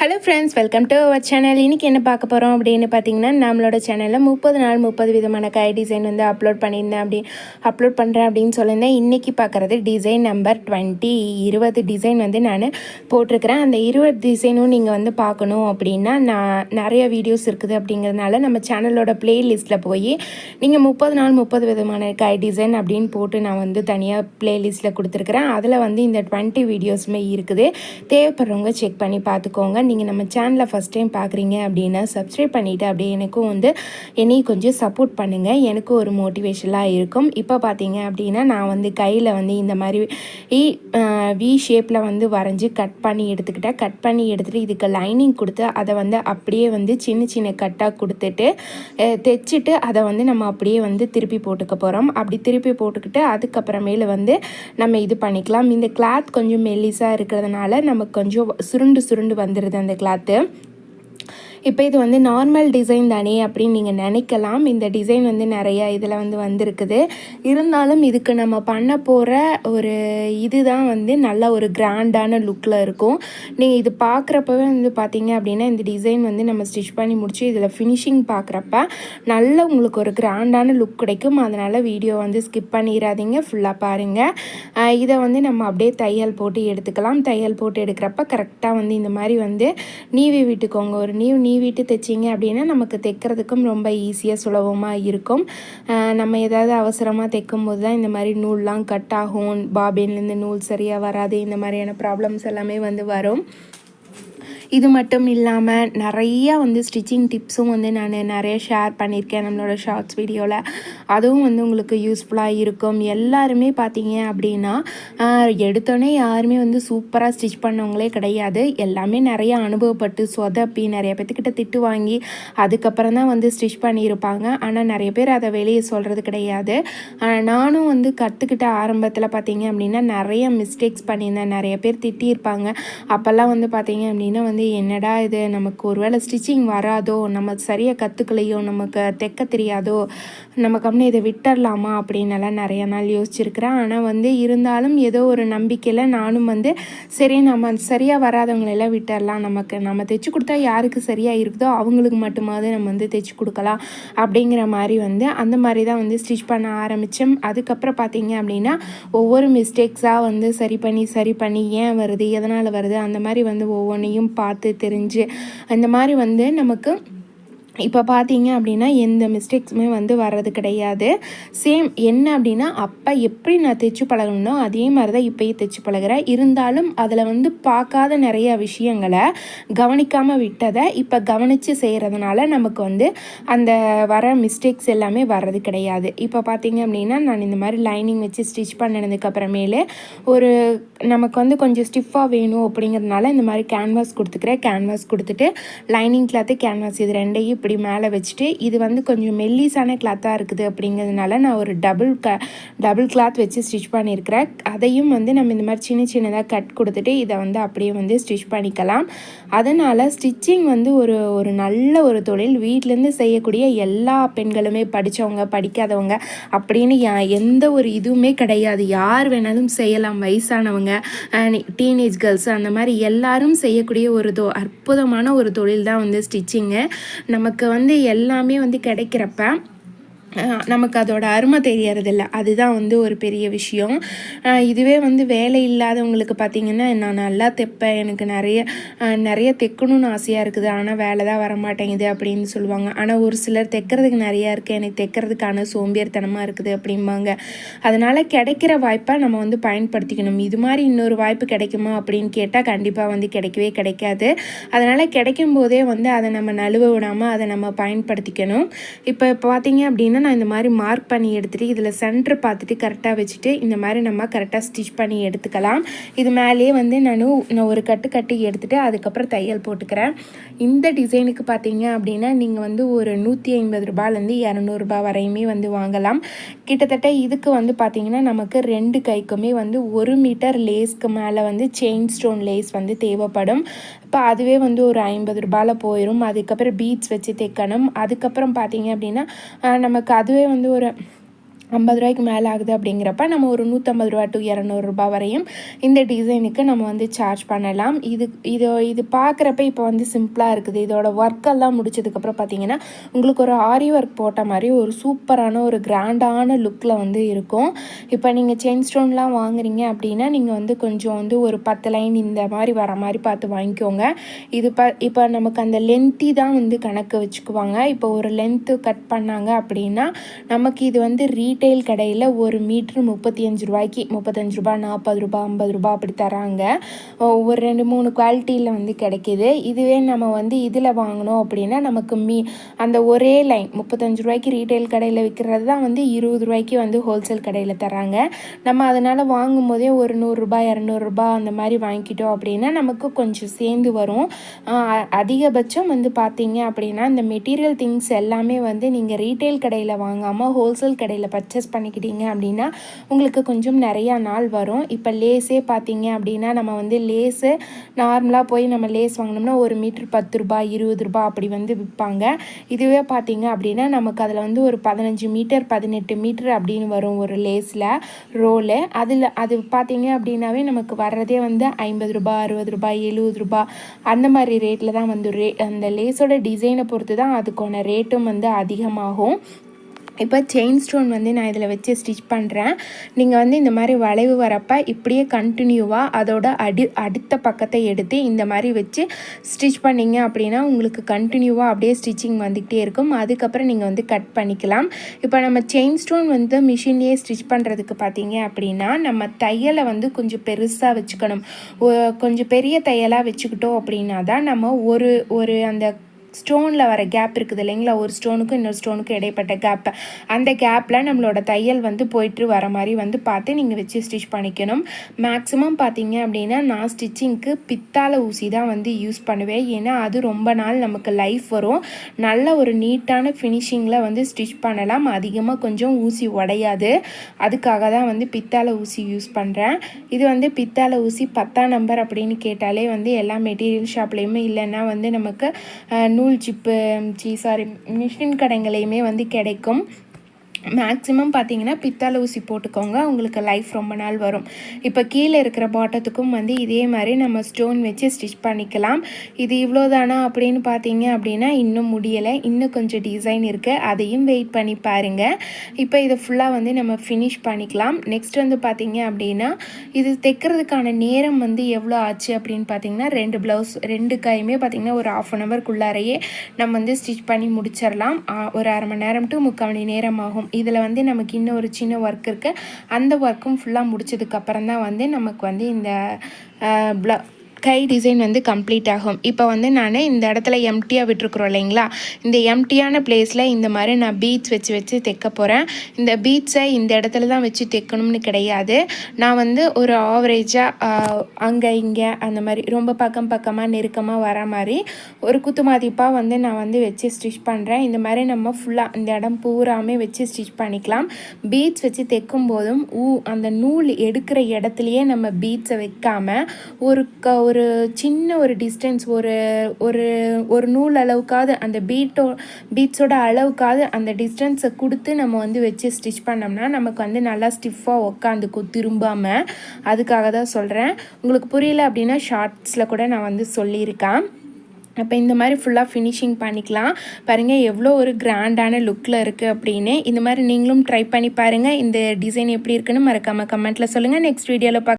Hello friends welcome to our channel இன்றைக்கி என்ன பார்க்க போகிறோம் அப்படின்னு பார்த்தீங்கன்னா நம்மளோட சேனலில் முப்பது நாள் முப்பது விதமான கை டிசைன் வந்து அப்லோட் பண்ணியிருந்தேன் அப்படி அப்லோட் பண்ணுறேன் அப்படின்னு சொல்லியிருந்தேன். இன்றைக்கி பார்க்குறது டிசைன் நம்பர் டுவெண்ட்டி இருபது டிசைன் வந்து நான் போட்டிருக்கிறேன். அந்த இருபது டிசைனும் நீங்கள் வந்து பார்க்கணும் அப்படின்னா நான் நிறைய வீடியோஸ் இருக்குது அப்படிங்கிறதுனால நம்ம சேனலோட ப்ளேலிஸ்ட்டில் போய் நீங்கள் முப்பது நாள் முப்பது விதமான கை டிசைன் அப்படின்னு போட்டு நான் வந்து தனியாக ப்ளேலிஸ்ட்டில் கொடுத்துருக்குறேன். அதில் வந்து இந்த டுவெண்ட்டி வீடியோஸுமே இருக்குது. தேவைப்படுறவங்க செக் பண்ணி பார்த்துக்கோங்க. நீங்கள் நம்ம சேனலை ஃபஸ்ட் டைம் பார்க்குறீங்க அப்படின்னா சப்ஸ்கிரைப் பண்ணிவிட்டு அப்படியே எனக்கும் வந்து என்னையும் கொஞ்சம் சப்போர்ட் பண்ணுங்கள் எனக்கும் ஒரு மோட்டிவேஷனாக இருக்கும். இப்போ பார்த்தீங்க அப்படின்னா நான் வந்து கையில் வந்து இந்த மாதிரி வி ஷேப்பில் வந்து வரைஞ்சி கட் பண்ணி எடுத்துக்கிட்டேன். கட் பண்ணி எடுத்துகிட்டு இதுக்கு லைனிங் கொடுத்து அதை வந்து அப்படியே வந்து சின்ன சின்ன கட்டாக கொடுத்துட்டு தைச்சிட்டு அதை வந்து நம்ம அப்படியே வந்து திருப்பி போட்டுக்க போகிறோம் அப்படி திருப்பி போட்டுக்கிட்டு அதுக்கப்புறமேல வந்து நம்ம இது பண்ணிக்கலாம். இந்த கிளாத் கொஞ்சம் மெல்லிஸாக இருக்கிறதுனால நமக்கு கொஞ்சம் சுருண்டு சுருண்டு வந்துடுது அந்த கிளாத்து இப்போ இது வந்து நார்மல் டிசைன் தானே அப்படின்னு நீங்கள் நினைக்கலாம். இந்த டிசைன் வந்து நிறைய இதில் வந்து வந்திருக்குது. இருந்தாலும் இதுக்கு நம்ம பண்ண போகிற ஒரு இதுதான் வந்து நல்ல ஒரு கிராண்டான லுக்கில் இருக்கும். நீங்கள் இது பார்க்குறப்பவே வந்து பார்த்தீங்க அப்படின்னா இந்த டிசைன் வந்து நம்ம ஸ்டிச் பண்ணி முடிச்சு இதில் ஃபினிஷிங் பார்க்குறப்ப நல்ல உங்களுக்கு ஒரு கிராண்டான லுக் கிடைக்கும். அதனால் வீடியோ வந்து ஸ்கிப் பண்ணிடாதீங்க. ஃபுல்லாக பாருங்கள் இதை வந்து நம்ம அப்படியே தையல் போட்டு எடுத்துக்கலாம். தையல் போட்டு எடுக்கிறப்ப கரெக்டாக வந்து இந்த மாதிரி வந்து நீவி விட்டுக்கோங்க. ஒரு நீவ் நீவிட்டு தைச்சிங்க அப்படின்னா நமக்கு தைக்கிறதுக்கும் ரொம்ப ஈஸியாக சுலபமாக இருக்கும். நம்ம ஏதாவது அவசரமாக தைக்கும் போது தான் இந்த மாதிரி நூல்லாம் கட் ஆகும். பாபின்லேருந்து நூல் சரியாக வராது. இந்த மாதிரியான ப்ராப்ளம்ஸ் எல்லாமே வந்து வரும். இது மட்டும் இல்லாமல் நிறையா வந்து ஸ்டிச்சிங் டிப்ஸும் வந்து நான் நிறைய ஷேர் பண்ணியிருக்கேன் நம்மளோட ஷார்ட்ஸ் வீடியோவில் அதுவும் வந்து உங்களுக்கு யூஸ்ஃபுல்லாக இருக்கும். எல்லாருமே பார்த்தீங்க அப்படின்னா ஆஹ், எடுத்தோடனே யாருமே வந்து சூப்பராக ஸ்டிச் பண்ணவங்களே கிடையாது. எல்லாமே நிறைய அனுபவப்பட்டு சொதப்பி நிறைய பேர்த்துக்கிட்ட திட்டு வாங்கி அதுக்கப்புறம் தான் வந்து ஸ்டிச் பண்ணியிருப்பாங்க ஆனால் நிறைய பேர் அதை வெளியே சொல்கிறது கிடையாது. நானும் வந்து கற்றுக்கிட்ட ஆரம்பத்தில் பார்த்தீங்க அப்படின்னா நிறைய மிஸ்டேக்ஸ் பண்ணியிருந்தேன். நிறைய பேர் திட்டியிருப்பாங்க அப்போல்லாம் வந்து பார்த்தீங்க அப்படின்னா வந்து வந்து என்னடா இது? நமக்கு ஒருவேளை ஸ்டிச்சிங் வராதோ? நம்ம சரியாக கற்றுக்கலையோ நமக்கு தைக்க தெரியாதோ? நம்ம கம்மி இதை விட்டுறலாமா? அப்படின்னு எல்லாம் நிறைய நாள் யோசிச்சிருக்கிறேன். ஆனால் வந்து இருந்தாலும் ஏதோ ஒரு நம்பிக்கையில் நானும் வந்து சரி நம்ம சரியாக வராதவங்களெல்லாம் விட்டுறலாம். நமக்கு நம்ம தைச்சி கொடுத்தா யாருக்கு சரியாக இருக்குதோ அவங்களுக்கு மட்டுமாவது நம்ம வந்து தைச்சி கொடுக்கலாம். அப்படிங்கிற மாதிரி வந்து அந்த மாதிரி தான் வந்து ஸ்டிச் பண்ண ஆரம்பித்தேன் அதுக்கப்புறம் பார்த்தீங்க அப்படின்னா ஒவ்வொரு மிஸ்டேக்ஸாக வந்து சரி பண்ணி சரி பண்ணி ஏன் வருது? எதனால் வருது? அந்த மாதிரி வந்து ஒவ்வொன்றையும் பார்த்து தெரிஞ்சு அந்த மாதிரி வந்து நமக்கு இப்போ பார்த்தீங்க அப்படின்னா எந்த மிஸ்டேக்ஸுமே வந்து வர்றது கிடையாது. சேம் என்ன அப்படின்னா அப்போ எப்படி நான் தைச்சு பழகணும்னோ அதே மாதிரி தான் இப்போயும் தைச்சு பழகுறேன். இருந்தாலும் அதில் வந்து பார்க்காத நிறைய விஷயங்களை கவனிக்காமல் விட்டதை இப்போ கவனித்து செய்கிறதுனால நமக்கு வந்து அந்த வர மிஸ்டேக்ஸ் எல்லாமே வர்றது கிடையாது. இப்போ பார்த்தீங்க அப்படின்னா நான் இந்த மாதிரி லைனிங் வச்சு ஸ்டிச் பண்ணினதுக்கப்புறமேலே ஒரு நமக்கு வந்து கொஞ்சம் ஸ்டிஃபாக வேணும் அப்படிங்கிறதுனால இந்த மாதிரி கேன்வாஸ் கொடுத்துக்கிறேன். கேன்வாஸ் கொடுத்துட்டு லைனிங் கிளாத்து கேன்வாஸ் இது ரெண்டையும் இப்படி மேலே வச்சுட்டு இது வந்து கொஞ்சம் மெல்லிஸான கிளாத்தாக இருக்குது அப்படிங்கிறதுனால நான் ஒரு டபுள் க டபுள் கிளாத் வச்சு ஸ்டிச் பண்ணியிருக்கிறேன். அதையும் வந்து நம்ம இந்த மாதிரி சின்ன சின்னதாக கட் கொடுத்துட்டு இதை வந்து அப்படியே வந்து ஸ்டிச் பண்ணிக்கலாம். அதனால் ஸ்டிச்சிங் வந்து ஒரு ஒரு நல்ல ஒரு தொழில். வீட்டிலேருந்து செய்யக்கூடிய எல்லா பெண்களுமே படித்தவங்க படிக்காதவங்க அப்படின்னு எந்த ஒரு இதுவுமே கிடையாது. யார் வேணாலும் செய்யலாம். வயசானவங்க டீனேஜ் கேர்ள்ஸ் அந்த மாதிரி எல்லாரும் செய்யக்கூடிய ஒரு தொ அற்புதமான ஒரு தொழில் தான் வந்து ஸ்டிச்சிங்கு நமக்கு வந்து எல்லாமே வந்து கிடைக்கிறப்ப நமக்கு அதோட அருமை தெரியறதில்ல. அதுதான் வந்து ஒரு பெரிய விஷயம். இதுவே வந்து வேலை இல்லாதவங்களுக்கு பார்த்திங்கன்னா நான் நல்லா தைப்பேன். எனக்கு நிறைய நிறைய தைக்கணும்னு ஆசையாக இருக்குது. ஆனால் வேலை தான் வர மாட்டேங்குது அப்படின்னு சொல்லுவாங்க. ஆனால் ஒரு சிலர் தைக்கிறதுக்கு நிறையா இருக்குது எனக்கு தைக்கிறதுக்கான சோம்பேறித்தனமாக இருக்குது அப்படிம்பாங்க. அதனால் கிடைக்கிற வாய்ப்பை நம்ம வந்து பயன்படுத்திக்கணும். இது மாதிரி இன்னொரு வாய்ப்பு கிடைக்குமா அப்படின்னு கேட்டால் கண்டிப்பாக வந்து கிடைக்கவே கிடைக்காது. அதனால் கிடைக்கும் போதே வந்து அதை நம்ம நழுவ விடாமல் அதை நம்ம பயன்படுத்திக்கணும். இப்போ பார்த்திங்க அப்படின்னா நான் இந்த மாதிரி மார்க் பண்ணி எடுத்துகிட்டு இதில் சென்டர் பார்த்துட்டு கரெக்டாக வச்சுட்டு இந்த மாதிரி நம்ம கரெக்டாக ஸ்டிச் பண்ணி எடுத்துக்கலாம். இது மேலேயே வந்து நான் நான் ஒரு கட்டு கட்டி எடுத்துகிட்டு அதுக்கப்புறம் தையல் போட்டுக்கிறேன். இந்த டிசைனுக்கு பார்த்தீங்க அப்படின்னா நீங்கள் வந்து ஒரு நூற்றி ஐம்பது ரூபாலேருந்து இரநூறுபா வரையுமே வந்து வாங்கலாம். கிட்டத்தட்ட இதுக்கு வந்து பார்த்தீங்கன்னா நமக்கு ரெண்டு கைக்குமே வந்து ஒரு மீட்டர் லேஸ்க்கு மேலே வந்து செயின் ஸ்டோன் லேஸ் வந்து தேவைப்படும். இப்போ அதுவே வந்து ஒரு ஐம்பது ரூபாயில் போயிடும் அதுக்கப்புறம் பீட்ஸ் வச்சு தைக்கணும். அதுக்கப்புறம் பார்த்தீங்க அப்படின்னா நமக்கு நமக்கு அதுவே வந்து ஒரு ஐம்பது ரூபாய்க்கு மேலே ஆகுது அப்படிங்கிறப்ப நம்ம ஒரு நூற்றம்பது ரூபா டு இரநூறுபா வரையும் இந்த டிசைனுக்கு நம்ம வந்து சார்ஜ் பண்ணலாம். இது இது இது பார்க்குறப்ப இப்போ வந்து சிம்பிளாக இருக்குது. இதோட ஒர்க்கெல்லாம் முடிச்சதுக்கப்புறம் பார்த்தீங்கன்னா உங்களுக்கு ஒரு ஆரி ஒர்க் போட்ட மாதிரி ஒரு சூப்பரான ஒரு கிராண்டான லுக்கில் வந்து இருக்கும். இப்போ நீங்கள் செயின் ஸ்டோன்லாம் வாங்குறீங்க அப்படின்னா நீங்கள் வந்து கொஞ்சம் வந்து ஒரு பத்து லைன் இந்த மாதிரி வர மாதிரி பார்த்து வாங்கிக்கோங்க. இது ப இப்போ நமக்கு அந்த லென்த்தி தான் வந்து கணக்கு வச்சுக்குவாங்க. இப்போ ஒரு லென்த்து கட் பண்ணாங்க அப்படின்னா நமக்கு இது வந்து ரீ ரீட்டைல் கடையில் ஒரு மீட்ரு முப்பத்தி அஞ்சு ரூபாய்க்கு முப்பத்தஞ்சு ரூபா நாற்பது ரூபா ஐம்பது ரூபா அப்படி தராங்க. ஒரு ரெண்டு மூணு குவாலிட்டியில் வந்து கிடைக்கிது. இதுவே நம்ம வந்து இதில் வாங்கினோம் அப்படின்னா நமக்கு மீ அந்த ஒரே லைன் முப்பத்தஞ்சு ரூபாய்க்கு ரீட்டைல் கடையில் விற்கிறது தான் வந்து இருபது ரூபாய்க்கு வந்து ஹோல்சேல் கடையில் தராங்க. நம்ம அதனால் வாங்கும் போதே ஒரு நூறுரூபா இரநூறுபா அந்த மாதிரி வாங்கிக்கிட்டோம் அப்படின்னா நமக்கு கொஞ்சம் சேர்ந்து வரும். அதிகபட்சம் வந்து பார்த்தீங்க அப்படின்னா இந்த மெட்டீரியல் திங்ஸ் எல்லாமே வந்து நீங்கள் ரீட்டைல் கடையில் வாங்காமல் ஹோல்சேல் கடையில் பற்றி பர்ச்சேஸ் பண்ணிக்கிட்டீங்க அப்படின்னா உங்களுக்கு கொஞ்சம் நிறையா நாள் வரும். இப்போ லேஸே பார்த்தீங்க அப்படின்னா நம்ம வந்து லேஸு நார்மலாக போய் நம்ம லேஸ் வாங்கினோம்னா ஒரு மீட்ரு பத்து ரூபாய் இருபது ரூபாய் அப்படி வந்து விற்பாங்க. இதுவே பார்த்தீங்க அப்படின்னா நமக்கு அதில் வந்து ஒரு பதினஞ்சு மீட்டர் பதினெட்டு மீட்டர் அப்படின்னு வரும் ஒரு லேஸில் ரோலு. அதில் அது பார்த்தீங்க அப்படின்னாவே நமக்கு வர்றதே வந்து ஐம்பது ரூபாய் அறுபது ரூபாய் எழுபது ரூபாய் அந்த மாதிரி ரேட்டில் தான் வந்து ரே அந்த லேஸோட டிசைனை பொறுத்து தான் அதுக்கான ரேட்டும் வந்து அதிகமாகும். இப்போ செயின் ஸ்டோன் வந்து நான் இதில் வச்சு ஸ்டிச் பண்ணுறேன். நீங்கள் வந்து இந்த மாதிரி வளைவு வரப்போ இப்படியே கண்டினியூவாக அதோட அடி அடுத்த பக்கத்தை எடுத்து இந்த மாதிரி வச்சு ஸ்டிச் பண்ணிங்க அப்படின்னா உங்களுக்கு கண்டினியூவாக அப்படியே ஸ்டிச்சிங் வந்துக்கிட்டே இருக்கும். அதுக்கப்புறம் நீங்கள் வந்து கட் பண்ணிக்கலாம். இப்போ நம்ம செயின் ஸ்டோன் வந்து மிஷின்லேயே ஸ்டிச் பண்ணுறதுக்கு பார்த்தீங்க அப்படின்னா நம்ம தையலை வந்து கொஞ்சம் பெருசாக வச்சுக்கணும். கொஞ்சம் பெரிய தையலாக வச்சுக்கிட்டோம் அப்படின்னா தான் நம்ம ஒரு ஒரு அந்த ஸ்டோனில் வர கேப் இருக்குது இல்லைங்களா? ஒரு ஸ்டோனுக்கும் இன்னொரு ஸ்டோனுக்கும் இடைப்பட்ட கேப் அந்த கேப்பில் நம்மளோட தையல் வந்து போயிட்டு வர மாதிரி வந்து பார்த்து நீங்கள் வச்சு ஸ்டிச் பண்ணிக்கணும். மேக்ஸிமம் பார்த்தீங்க அப்படின்னா நான் ஸ்டிச்சிங்க்கு பித்தால ஊசி தான் வந்து யூஸ் பண்ணுவேன். ஏன்னா அது ரொம்ப நாள் நமக்கு லைஃப் வரும். நல்ல ஒரு நீட்டான ஃபினிஷிங்கில் வந்து ஸ்டிச் பண்ணலாம். அதிகமாக கொஞ்சம் ஊசி உடையாது. அதுக்காக தான் வந்து பித்தால ஊசி யூஸ் பண்ணுறேன் இது வந்து பித்தால ஊசி பத்தாம் நம்பர் அப்படின்னு கேட்டாலே வந்து எல்லா மெட்டீரியல் ஷாப்லேயுமே இல்லைன்னா வந்து நமக்கு நூல் ஜிப்பு சி சாரி மிஷின் கடைங்களையுமே வந்து கிடைக்கும். மேக்ஸிமம் பார்த்தீங்கன்னா பித்தளை ஊசி போட்டுக்கோங்க. உங்களுக்கு லைஃப் ரொம்ப நாள் வரும். இப்போ கீழே இருக்கிற பாட்டத்துக்கும் வந்து இதே மாதிரி நம்ம ஸ்டோன் வச்சு ஸ்டிச் பண்ணிக்கலாம். இது இவ்வளோ தானா அப்படின்னு பார்த்தீங்க அப்படின்னா இன்னும் முடியலை. இன்னும் கொஞ்சம் டிசைன் இருக்குது அதையும் வெயிட் பண்ணி பாருங்கள் இப்போ இதை ஃபுல்லாக வந்து நம்ம ஃபினிஷ் பண்ணிக்கலாம். நெக்ஸ்ட் வந்து பார்த்தீங்க அப்படின்னா இது தைக்கிறதுக்கான நேரம் வந்து எவ்வளோ ஆச்சு அப்படின்னு பார்த்தீங்கன்னா ரெண்டு ப்ளவுஸ் ரெண்டு கையுமே பார்த்திங்கன்னா ஒரு ஆஃப் அன் ஹவர்க்குள்ளாரையே நம்ம வந்து ஸ்டிச் பண்ணி முடிச்சிடலாம். ஒரு அரை மணி நேரம் டு முக்கால் மணி நேரம் ஆகும். இதில் வந்து நமக்கு இன்னும் ஒரு சின்ன ஒர்க் இருக்குது அந்த ஒர்க்கும் ஃபுல்லாக முடிச்சதுக்கப்புறம் தான் வந்து நமக்கு வந்து இந்த ப்ள கை டிசைன் வந்து கம்ப்ளீட் ஆகும். இப்போ வந்து நான் இந்த இடத்துல எம்டியாக விட்டுருக்குறோம் இல்லைங்களா? இந்த எம்டியான பிளேஸில் இந்த மாதிரி நான் பீட்ஸ் வச்சு வச்சு தைக்க போகிறேன் இந்த பீட்ஸை இந்த இடத்துல தான் வச்சு தைக்கணும்னு கிடையாது. நான் வந்து ஒரு ஆவரேஜாக அங்கே இங்கே அந்த மாதிரி ரொம்ப பக்கம் பக்கமாக நெருக்கமாக வர மாதிரி ஒரு குத்து மதிப்பாக வந்து நான் வந்து வச்சு ஸ்டிச் பண்ணுறேன் இந்த மாதிரி நம்ம ஃபுல்லாக இந்த இடம் பூராமே வச்சு ஸ்டிச் பண்ணிக்கலாம். பீட்ஸ் வச்சு தைக்கும் போதும் ஊ அந்த நூல் எடுக்கிற இடத்துலையே நம்ம பீட்ஸை வைக்காமல் ஒரு க ஒரு சின்ன ஒரு டிஸ்டன்ஸ் ஒரு ஒரு ஒரு நூல் அளவுக்காவது அந்த பீட்டோ பீட்ஸோட அளவுக்காவது அந்த டிஸ்டன்ஸை கொடுத்து நம்ம வந்து வச்சு ஸ்டிச் பண்ணோம்னா நமக்கு வந்து நல்லா ஸ்டிஃபாக உக்காந்துக்கும் திரும்பாமல் அதுக்காக தான் சொல்கிறேன் உங்களுக்கு புரியல அப்படின்னா ஷார்ட்ஸில் கூட நான் வந்து சொல்லியிருக்கேன். அப்போ இந்த மாதிரி ஃபுல்லாக ஃபினிஷிங் பண்ணிக்கலாம். பாருங்கள் எவ்வளோ ஒரு கிராண்டான லுக்கில் இருக்குது அப்படின்னு. இந்த மாதிரி நீங்களும் ட்ரை பண்ணி பாருங்கள் இந்த டிசைன் எப்படி இருக்குன்னு மறக்காமல் கமெண்ட்டில் சொல்லுங்கள் நெக்ஸ்ட் வீடியோவில் பார்க்க